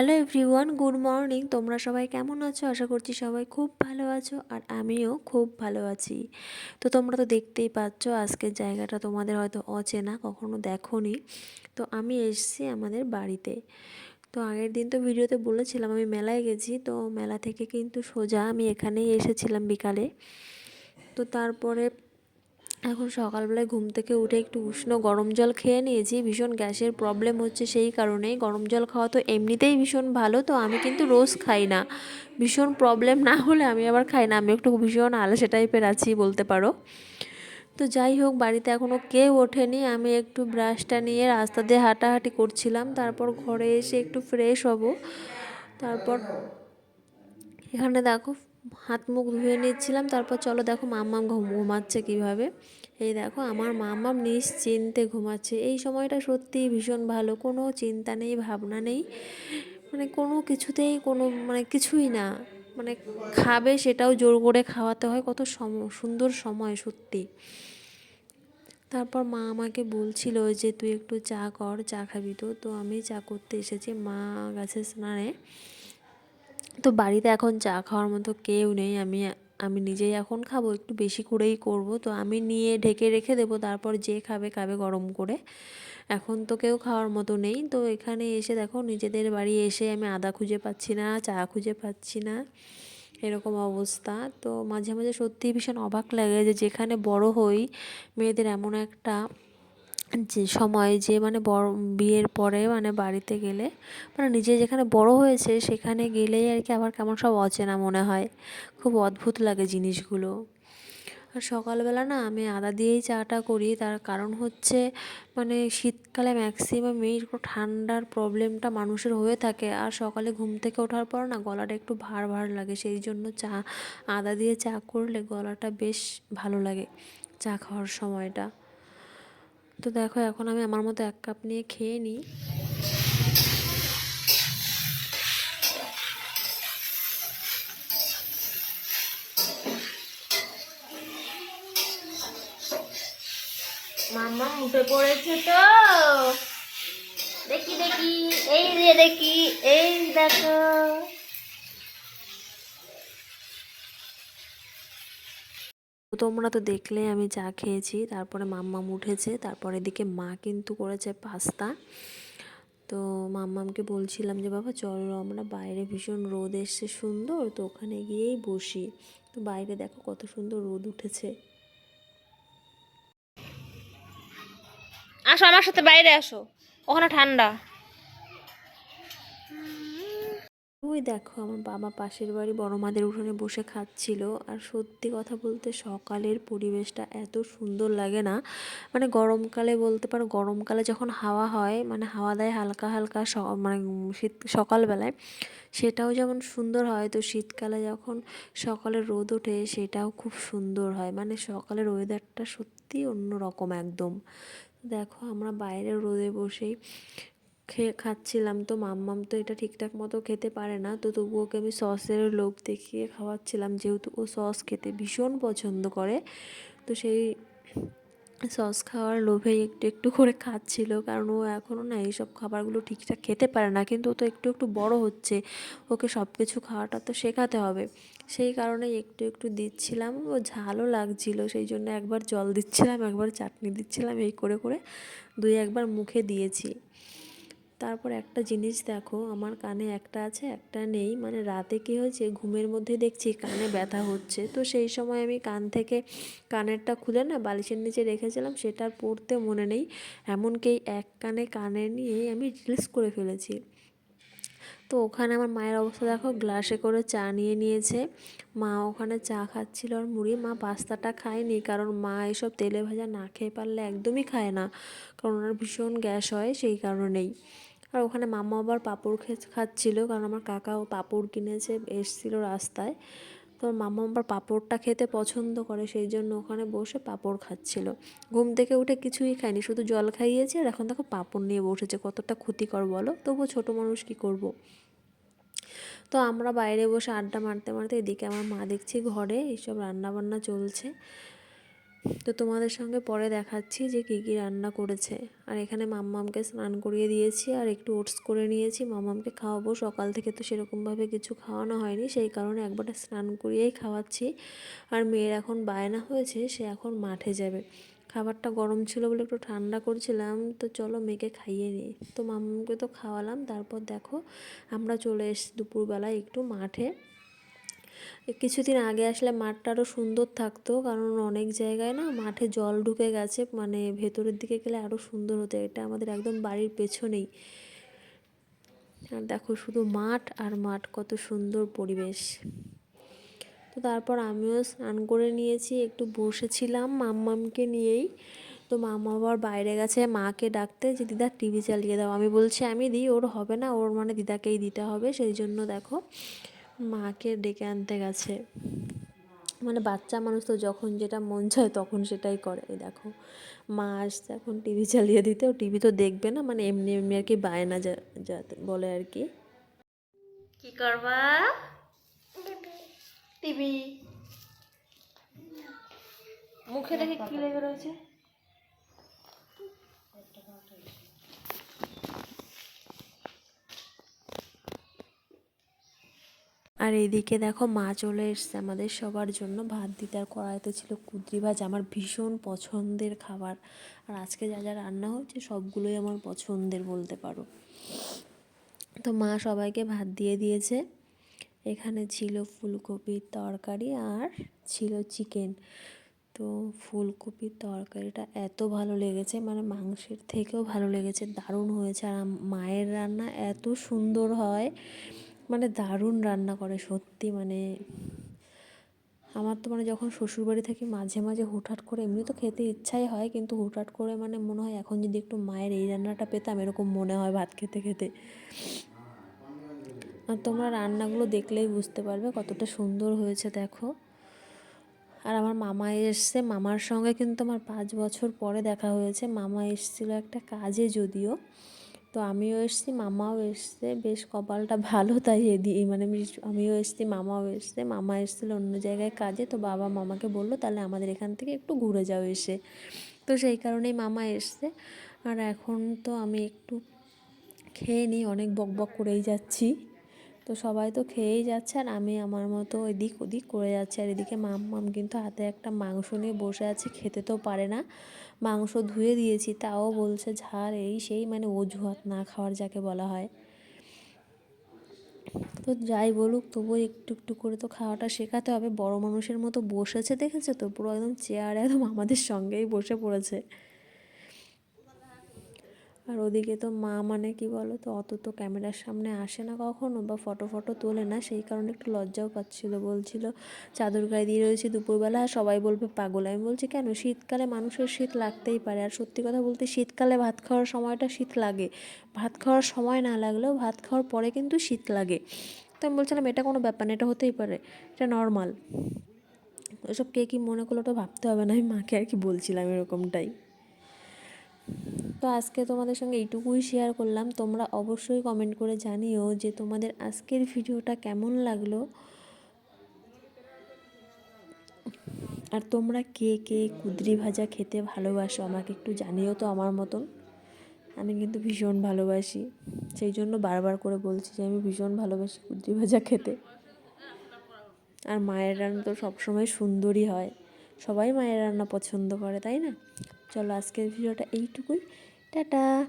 Hello everyone good morning তোমরা সবাই কেমন আছো? আশা করছি সবাই খুব ভালো আছো আর আমিও খুব ভালো আছি। তো তোমরা তো দেখতেই পাচ্ছ, আজকের জায়গাটা তোমাদের হয়তো অচেনা, কখনো দেখোনি। তো আমি এসেছি আমাদের বাড়িতে। তো আগের দিন তো ভিডিওতে বলেছিলাম, আমি মেলায় গেছি, তো মেলা থেকে কিন্তু সোজা আমি এখানেই এসেছিলাম বিকালে। তো তারপরে এখন সকালবেলায় ঘুম থেকে উঠে একটু উষ্ণ গরম জল খেয়ে নিয়েছি, ভীষণ গ্যাসের প্রবলেম হচ্ছে সেই কারণেই। গরম জল খাওয়া তো এমনিতেই ভীষণ ভালো, তো আমি কিন্তু রোজ খাই না। ভীষণ প্রবলেম না হলে আমি আবার খাই না, আমি একটু ভীষণ আলসে টাইপের আছি বলতে পারো। তো যাই হোক, বাড়িতে এখনও কেউ ওঠেনি, আমি একটু ব্রাশটা নিয়ে রাস্তা দিয়ে হাঁটাহাঁটি করছিলাম, তারপর ঘরে এসে একটু ফ্রেশ হব। তারপর এখানে দেখো হাত মুখ ধুয়ে নিচ্ছিলাম, তারপর চলো দেখো মাম্মাম ঘুম, ঘুমাচ্ছে কীভাবে। এই দেখো আমার মাম্মাম নিশ্চিন্তে ঘুমাচ্ছে। এই সময়টা সত্যিই ভীষণ ভালো, কোনো চিন্তা নেই, ভাবনা নেই। মানে কোনো কিছুতেই কোনো মানে কিছুই না। মানে খাবে সেটাও জোর করে খাওয়াতে হয়, কত সম, সুন্দর সময় সত্যি। তারপর মা আমাকে বলছিল যে, তুই একটু চা কর, চা খাবি তো? তো আমি চা করতে এসেছি মা গাছে স্নানে। তো বাড়িতে এখন চা খাওয়ার মতো কেউ নেই। আমি আমি নিজেই এখন খাব, একটু বেশি করেই করব। তো আমি নিয়ে ঢেকে রেখে দেবো, তারপর যে খাবে খাবে গরম করে। এখন তো কেউ খাওয়ার মতো নেই। তো এখানে এসে দেখো, নিজেদের বাড়ি এসে আমি আদা খুঁজে পাচ্ছি না, চা খুঁজে পাচ্ছি না। এরকম অবস্থা। তো মাঝে মাঝে সত্যিই ভীষণ অবাক লাগে যে যেখানে বড় হই, মেয়েদের এমন একটা যে সময় যে মানে বড় বিয়ের পরে মানে বাড়িতে গেলে মানে নিজে যেখানে বড় হয়েছে সেখানে গেলেই আর কি আবার কেমন সব অচেনা মনে হয়। খুব অদ্ভুত লাগে জিনিসগুলো। আর সকালবেলা না আমি আদা দিয়েই চাটা করি, তার কারণ হচ্ছে মানে শীতকালে ম্যাক্সিমাম এই ঠান্ডার প্রবলেমটা মানুষের হয়ে থাকে। আর সকালে ঘুম থেকে ওঠার পর না গলাটা একটু ভার ভার লাগে, সেই জন্য চা, আদা দিয়ে চা করলে গলাটা বেশ ভালো লাগে চা খাওয়ার সময়টা। তো দেখো, এখন আমি আমার মতো এক কাপ নিয়ে খেয়ে নিই। মাম্মা উঠে পড়েছে তো। দেখি দেখি, এই যে দেখি, এই দেখো। তোমরা তো দেখলে আমি চা খেয়েছি, তারপরে মাম্মাম উঠেছে, তারপরে এদিকে মা কিন্তু করেছে পাস্তা। তো মাম্মামকে বলছিলাম যে, বাবা, চলো আমরা বাইরে ভীষণ রোদ এসছে, সুন্দর, তো ওখানে গিয়েই বসি। তো বাইরে দেখো কত সুন্দর রোদ উঠেছে। আসো আমার সাথে বাইরে আসো, ওখানে ঠান্ডা। ওই দেখো, আমার বাবা পাশের বাড়ি বড় মাদের উঠোনে বসে খাচ্ছিল। আর সত্যি কথা বলতে সকালের পরিবেশটা এত সুন্দর লাগে না। মানে গরমকালে বলতে পারো, গরমকালে যখন হাওয়া হয় মানে হাওয়া দেয় হালকা হালকা মানে শীত, সকালবেলায়, সেটাও যেমন সুন্দর হয়, তো শীতকালে যখন সকালে রোদ ওঠে, সেটাও খুব সুন্দর হয়। মানে সকালের ওয়েদারটা সত্যি অন্যরকম একদম। দেখো, আমরা বাইরে রোদে বসেই খেয়ে খাচ্ছিলাম। তো মাম্মাম তো এটা ঠিকঠাক মতো খেতে পারে না। তো তবু ওকে আমি সসের লোভ দেখিয়ে খাওয়াচ্ছিলাম। যেহেতু ও সস খেতে ভীষণ পছন্দ করে, তো সেই সস খাওয়ার লোভেই একটু একটু করে খাচ্ছিল। কারণ ও এখনও না এইসব খাবারগুলো ঠিকঠাক খেতে পারে না। কিন্তু ও তো একটু একটু বড় হচ্ছে। ওকে সব কিছু খাওয়াটা তো শেখাতে হবে। সেই কারণে একটু একটু দিচ্ছিলাম। ও ঝালও লাগছিল। সেই জন্য একবার জল দিচ্ছিলাম, একবার চাটনি দিচ্ছিলাম। এই করে করে দুই, একবার মুখে দিয়েছি। তারপর একটা জিনিস দেখো, আমার কানে একটা আছে, একটা নেই। মানে রাতে কী হয়েছে? ঘুমের মধ্যে দেখছি কানে ব্যথা হচ্ছে। তো সেই সময় আমি কান থেকে কানেরটা খুলে না, বালিশের নিচে রেখেছিলাম, সেটা পড়তে মনে নেই। এমনকি এক কানে কানে নিয়েই আমি রিলস করে ফেলেছি। তো ওখানে আমার মায়ের অবস্থা দেখো, গ্লাসে করে চা নিয়ে নিয়েছে। মা ওখানে চা খাচ্ছিল আর মুড়ি। মা পাস্তাটা খায়নি, কারণ মা এসব তেলে ভাজা না খেয়ে পারলে একদমই খায় না। কারণ ওনার ভীষণ গ্যাস হয়, সেই কারণেই। আর ওখানে মামা আবার পাঁপড় খাচ্ছিল, কারণ আমার কাকাও পাঁপড় কিনেছে, এসছিল রাস্তায়। তো মামা আবার পাঁপড়টা খেতে পছন্দ করে, সেই জন্য ওখানে বসে পাঁপড় খাচ্ছিল। ঘুম থেকে উঠে কিছুই খায়নি, শুধু জল খাইয়েছে আর এখন দেখো পাঁপড় নিয়ে বসেছে, কতটা ক্ষতিকর বলো? তবুও ছোটো মানুষ কি করব। তো আমরা বাইরে বসে আড্ডা মারতে মারতে এদিকে আমার মা দেখছি ঘরে, এইসব রান্নাবান্না চলছে। তো তোমাদের সঙ্গে পরে দেখাচ্ছি যে কী কী রান্না করেছে। আর এখানে মাম্মামকে স্নান করিয়ে দিয়েছি আর একটু ওটস করে নিয়েছি। মাম্মামকে খাওয়াবো। সকাল থেকে তো সেরকমভাবে কিছু খাওয়ানো হয়নি, সেই কারণে একবারে স্নান করিয়েই খাওয়াচ্ছি। আর মেয়ের এখন বায়না হয়েছে, সে এখন মাঠে যাবে। খাবারটা গরম ছিল বলে একটু ঠান্ডা করছিলাম, তো চলো মেয়েকে খাইয়ে নিই। তো মাম্মামকে তো খাওয়ালাম, তারপর দেখো আমরা চলে এসেছি দুপুরবেলায় একটু মাঠে। কিছুদিন আগে আসলে মাঠটা আরও সুন্দর থাকতো, কারণ অনেক জায়গায় না মাঠে জল ঢুকে গেছে মানে ভেতরের দিকে গেলে আরও সুন্দর হতো, এটা আমাদের একদম বাড়ির পেছনেই। আর দেখো শুধু মাঠ আর মাঠ, কত সুন্দর পরিবেশ। তো তারপর আমিও স্নান করে নিয়েছি, একটু বসেছিলাম মাম্মামকে নিয়েই। তো মামা আবার বাইরে গেছে মাকে ডাকতে, যে দিদা, টিভি চালিয়ে দাও। আমি বলছি, আমি দিই, ওর হবে না, ওর মানে দিদাকেই দিতে হবে, সেই জন্য দেখো। মাকে ডেকে আনতে গেছে। মানে বাচ্চা মানুষ তো যখন যেটা মন চায় তখন সেটাই করে এই দেখো। মা আসছে এখন টিভি চালিয়ে দিতে ও টিভি তো দেখবে না মানে এমনি এমনি আর কি বায়না যা যাতে বলে আর কি। কি করবা? টিভি। মুখে দেখে কি লেগে রয়েছে? আর এদিকে দেখো মা চলে এসছে আমাদের সবার জন্য। ভাত দিতে আর কড়াইতে ছিল কুদরি ভাজ, আমার ভীষণ পছন্দের খাবার। আর আজকে যা যা রান্না হচ্ছে সবগুলোই আমার পছন্দের বলতে পারো। তো মা সবাইকে ভাত দিয়ে দিয়েছে। এখানে ছিল ফুলকপির তরকারি আর ছিল চিকেন। তো ফুলকপির তরকারিটা এত ভালো লেগেছে মানে মাংসের থেকেও ভালো লেগেছে, দারুণ হয়েছে। আর মায়ের রান্না এত সুন্দর হয়। মানে দারুণ রান্না করে, সত্যি মানে আমার তো মানে যখন শ্বশুরবাড়ি থাকি মাঝে মাঝে হুটহাট করে এমনি তো খেতে ইচ্ছাই হয়, কিন্তু হুটহাট করে মানে মনে হয় এখন যদি একটু মায়ের এই রান্নাটা পেতাম, এরকম মনে হয় ভাত খেতে খেতে। আর তোমরা রান্নাগুলো দেখলেই বুঝতে পারবে কতটা সুন্দর হয়েছে, দেখো। আর আমার মামা এসছে, মামার সঙ্গে কিন্তু আমার পাঁচ বছর পরে দেখা হয়েছে। মামা এসেছিল একটা কাজে যদিও। তো আমিও এসছি, মামাও এসছে। বেশ কপালটা ভালো তাই এদি মানে আমিও এসছি, মামাও এসছে। মামা এসেছিল অন্য জায়গায় কাজে, তো বাবা মামাকে বলল, তাহলে আমাদের এখান থেকে একটু ঘুরে যাও এসে। তো সেই কারণেই মামা এসছে। আর এখন তো আমি একটু খেয়ে নিই, অনেক বক বক করেই যাচ্ছি। তো সবাই তো খেয়েই যাচ্ছে আর আমি আমার মতো এদিক ওদিক করে যাচ্ছি। আর এদিকে মাম মাম কিন্তু হাতে একটা মাংস নিয়ে বসে আছে, খেতে তো পারে না। মাংস ধুয়ে দিয়েছি, তাও বলছে ঝাড় এই সেই মানে অজুহাত, না খাওয়ার যাকে বলা হয়। তো যাই বলুক, তবুও একটু একটু করে তো খাওয়াটা শেখাতে হবে। বড় মানুষের মতো বসেছে, দেখেছে তো? পুরো একদম চেয়ার একদম আমাদের সঙ্গেই বসে পড়েছে। আর ওদিকে তো মা মানে কি বলো তো অত তো ক্যামেরার সামনে আসে না কখনো বা ফটো ফটো তোলে না। সেই কারণে একটু লজ্জাও পাচ্ছিল, বলছিল, চাদর গায়ে দিয়ে রয়েছে দুপুরবেলা, আর সবাই বলবে পাগল। আমি বলছি, কেন? শীতকালে মানুষের শীত লাগতেই পারে। আর সত্যি কথা বলতে শীতকালে ভাত খাওয়ার সময়টা শীত লাগে। ভাত খাওয়ার সময় না লাগলেও ভাত খাওয়ার পরে কিন্তু শীত লাগে। তো আমি বলছিলাম, এটা কোনো ব্যাপার না, এটা হতেই পারে, এটা নর্মাল ওসব কে কী মনে করল ওটা ভাবতে হবে না, আমি মাকে আর কি বলছিলাম এরকমটাই। তো আজকে তোমাদের সঙ্গে এইটুকুই শেয়ার করলাম। তোমরা অবশ্যই কমেন্ট করে জানিও যে তোমাদের আজকের ভিডিওটা কেমন লাগল। আর তোমরা কে কে কুদরি ভাজা খেতে ভালোবাসো আমাকে একটু জানিও তো আমার মতন। আমি কিন্তু ভীষণ ভালোবাসি। সেই জন্য বারবার করে বলছি যে আমি ভীষণ ভালোবাসি কুদরি ভাজা খেতে। আর মায়ের রান্না তো সবসময় সুন্দরই হয়। সবাই মায়ের রান্না পছন্দ করে, তাই না? চলো আজকের ভিডিওটা এইটুকুই। 哒哒。